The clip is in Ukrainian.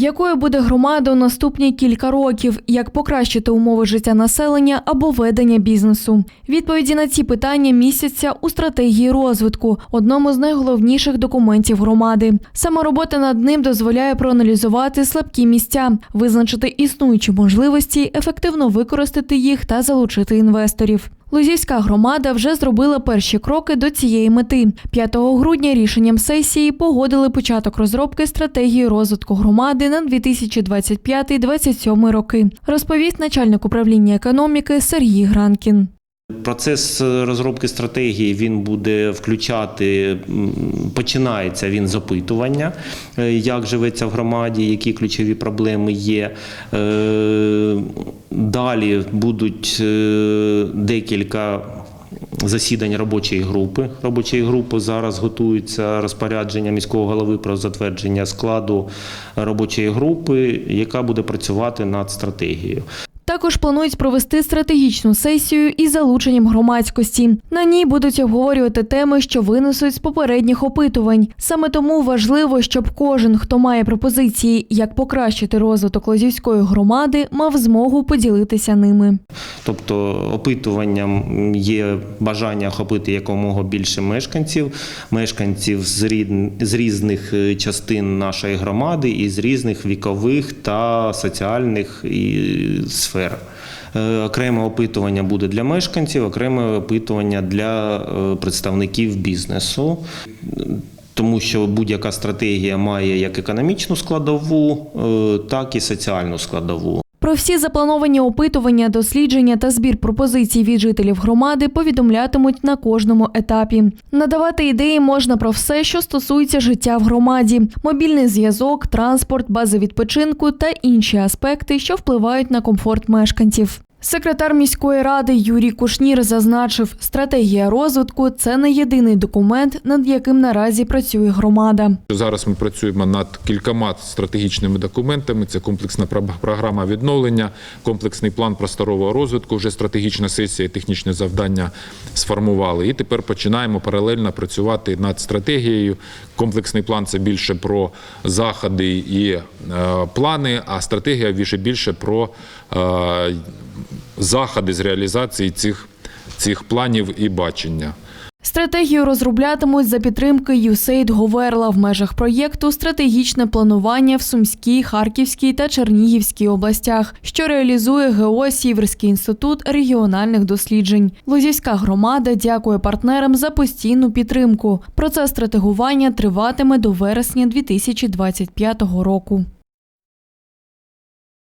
Якою буде громада у наступні кілька років? Як покращити умови життя населення або ведення бізнесу? Відповіді на ці питання містяться у стратегії розвитку, одному з найголовніших документів громади. Саме робота над ним дозволяє проаналізувати слабкі місця, визначити існуючі можливості, ефективно використати їх та залучити інвесторів. Лозівська громада вже зробила перші кроки до цієї мети. 5 грудня рішенням сесії погодили початок розробки стратегії розвитку громади на 2025-2027 роки. Розповість начальник управління економіки Сергій Гранкін. Процес розробки стратегії він буде включати, починається він з опитування, е, як живеться в громаді, які ключові проблеми є. Е, Далі будуть е, декілька засідань робочої групи. Робочої групи зараз готується розпорядження міського голови про затвердження складу робочої групи, яка буде працювати над стратегією. Також планують провести стратегічну сесію із залученням громадськості. На ній будуть обговорювати теми, що винесуть з попередніх опитувань. Саме тому важливо, щоб кожен, хто має пропозиції, як покращити розвиток Лозівської громади, мав змогу поділитися ними. Тобто опитуванням є бажання охопити якомога більше мешканців, мешканців з різних е, частин нашої громади і з різних вікових та соціальних і сфер. Е, Окреме опитування буде для мешканців, окреме опитування для е, представників бізнесу. Тому що будь-яка стратегія має як економічну складову, е, так і соціальну складову. Про всі заплановані опитування, дослідження та збір пропозицій від жителів громади повідомлятимуть на кожному етапі. Надавати ідеї можна про все, що стосується життя в громаді: мобільний зв'язок, транспорт, бази відпочинку та інші аспекти, що впливають на комфорт мешканців. Секретар міської ради Юрій Кушнір зазначив, стратегія розвитку це не єдиний документ, над яким наразі працює громада. Зараз ми працюємо над кількома стратегічними документами. Це комплексна програма відновлення, комплексний план просторового розвитку. Вже стратегічна сесія, і технічне завдання сформували. І тепер починаємо паралельно працювати над стратегією. Комплексний план це більше про заходи і е, плани, а стратегія більше більше про е, заходи з реалізації цих, цих планів і бачення. Стратегію розроблятимуть за підтримки USAID Говерла в межах проєкту Стратегічне планування в Сумській, Харківській та Чернігівській областях, що реалізує ГО Сіверський інститут регіональних досліджень. Лозівська громада дякує партнерам за постійну підтримку. Процес стратегування триватиме до вересня 2025 року.